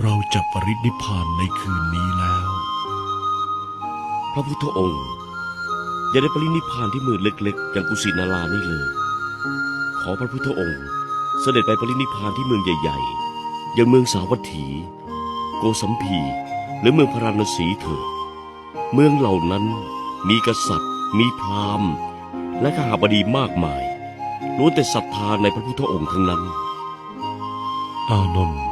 เราจะปรินิพพานในคืนนี้แล้ว พระพุทธองค์อย่าได้ปรินิพพานที่เมืองเล็กๆ อย่างกุสินารานี่เลย ขอพระพุทธองค์ เสด็จไปปรินิพพานที่เมืองใหญ่ๆ อย่างเมืองสาวัตถี โกสัมพี หรือเมืองพาราณสีเถิดเมืองเหล่านั้นมีกษัตริย์ มีพราหมณ์ และข้าหาบดีมากมายล้วนแต่ศรัทธาในพระพุทธองค์ทั้งนั้น อานนท์อ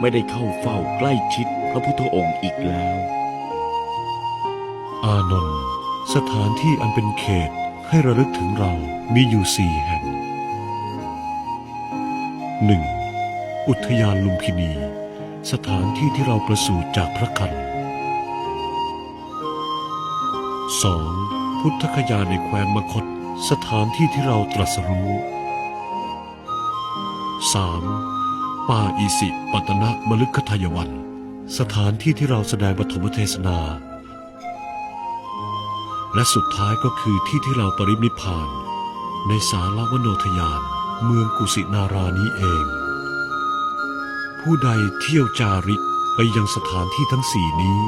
ไม่ได้เข้าเฝ้าใกล้ชิดพระพุทธองค์อีกแล้ว อานนท์สถานที่อันเป็นเขตให้ระลึกถึงเรามีอยู่สี่แห่งหนึ่งอุทยานลุมพินี สถานที่ที่เราประสูติจากพระคันสองพุทธคยาในแคว้นมคต สถานที่ที่เราตรัสรู้สาม ป่าอิสิปตนะมลึกขทายวัน สถานที่ที่เราแสดงปฐมเทศนา และสุดท้ายก็คือที่ที่เราปรินิพพาน ในสาลวโนทยาน เมืองกุสินารานี้เอง ผู้ใดเที่ยวจาริกไปยังสถานที่ทั้งสี่นี้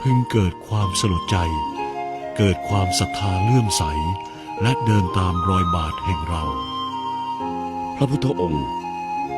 พึงเกิดความสลดใจ เกิดความศรัทธาเลื่อมใส และเดินตามรอยบาทแห่งเรา พระพุทธองค์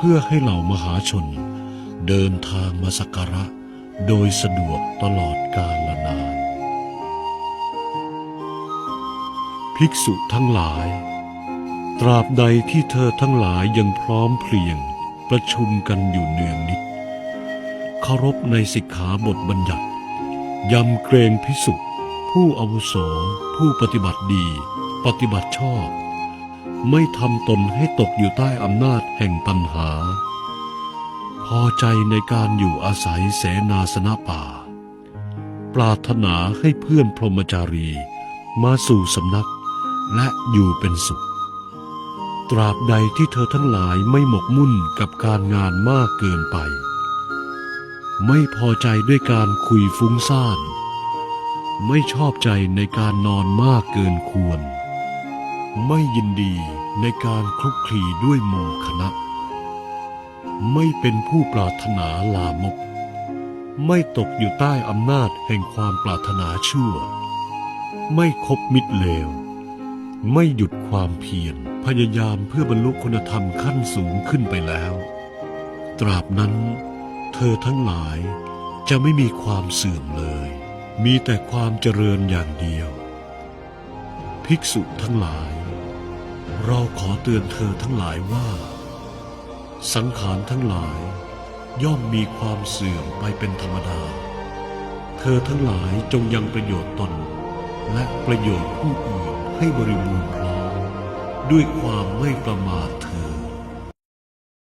เพื่อให้เหล่ามหาชน เดินทางมาสักการะ โดยสะดวกตลอดกาลนาน ภิกษุทั้งหลาย ตราบใดที่เธอทั้งหลายยังพร้อมเพรียงประชุมกันอยู่เนืองนิดเคารพในสิกขาบทบัญญัติ ยำเกรงพิสุผู้อาวุโส ผู้ปฏิบัติดี ปฏิบัติชอบ ไม่ทำตนให้ตกอยู่ใต้อำนาจแห่งตัณหา พอใจในการอยู่อาศัยเสนาสนะป่า ปรารถนาให้เพื่อนพรหมจารีมาสู่สำนักและอยู่เป็นสุข ตราบใดที่เธอทั้งหลายไม่หมกมุ่นกับการงานมากเกินไป ไม่พอใจด้วยการคุยฟุ้งซ่าน ไม่ชอบใจในการนอนมากเกินควร ไม่ยินดีในการคลุกคลีด้วยหมู่คณะ ไม่เป็นผู้ปรารถนาลามก ไม่ตกอยู่ใต้อำนาจแห่งความปรารถนาชั่ว ไม่คบมิตรเลว ไม่หยุดความเพียรพยายามเพื่อบรรลุคุณธรรมขั้นสูงขึ้นไปแล้ว ตราบนั้น เธอทั้งหลายจะไม่มีความเสื่อมเลย มีแต่ความเจริญอย่างเดียว ภิกษุทั้งหลาย เราขอเตือนเธอทั้งหลายว่า สังขารทั้งหลายย่อมมีความเสื่อมไปเป็นธรรมดา เธอทั้งหลายจงยังประโยชน์ตน และประโยชน์ผู้อื่นให้บริบูรณ์พร้อมด้วยความไม่ประมาทเธอ